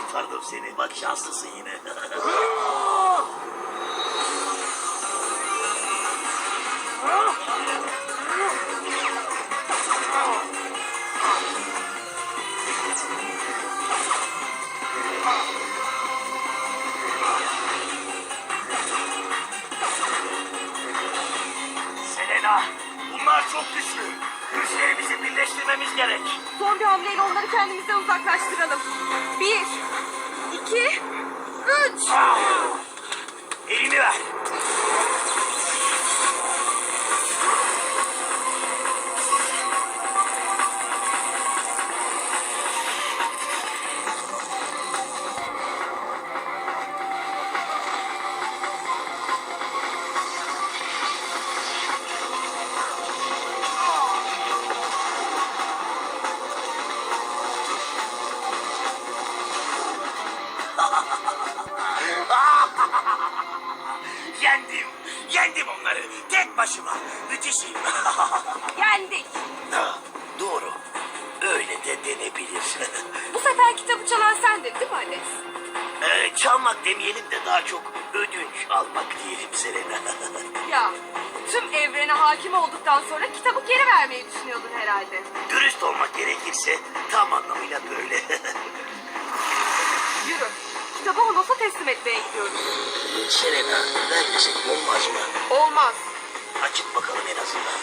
Kurtardım seni. Bak şanslısın yine. bunlar çok güçlü. Güçlerimizi birleştirmemiz gerek. Son bir hamleyle onları kendimizden uzaklaştıralım. Bir, iki, üç. Elini Yendim. Yendim onları. Tek başıma. Müthişim. Yendik. Ha, Doğru. Öyle de denebilir. Bu sefer kitabı çalan sendin değil mi Alex? Ee, çalmak demeyelim de daha çok ödünç almak diyelim Selena. Ya tüm evrene hakim olduktan sonra kitabı geri vermeyi düşünüyordun herhalde. Dürüst olmak gerekirse tam anlamıyla böyle. Kitabı Honos'a teslim etmeye gidiyoruz. Selena, vermesek olmaz mı? Olmaz. Açık bakalım en azından.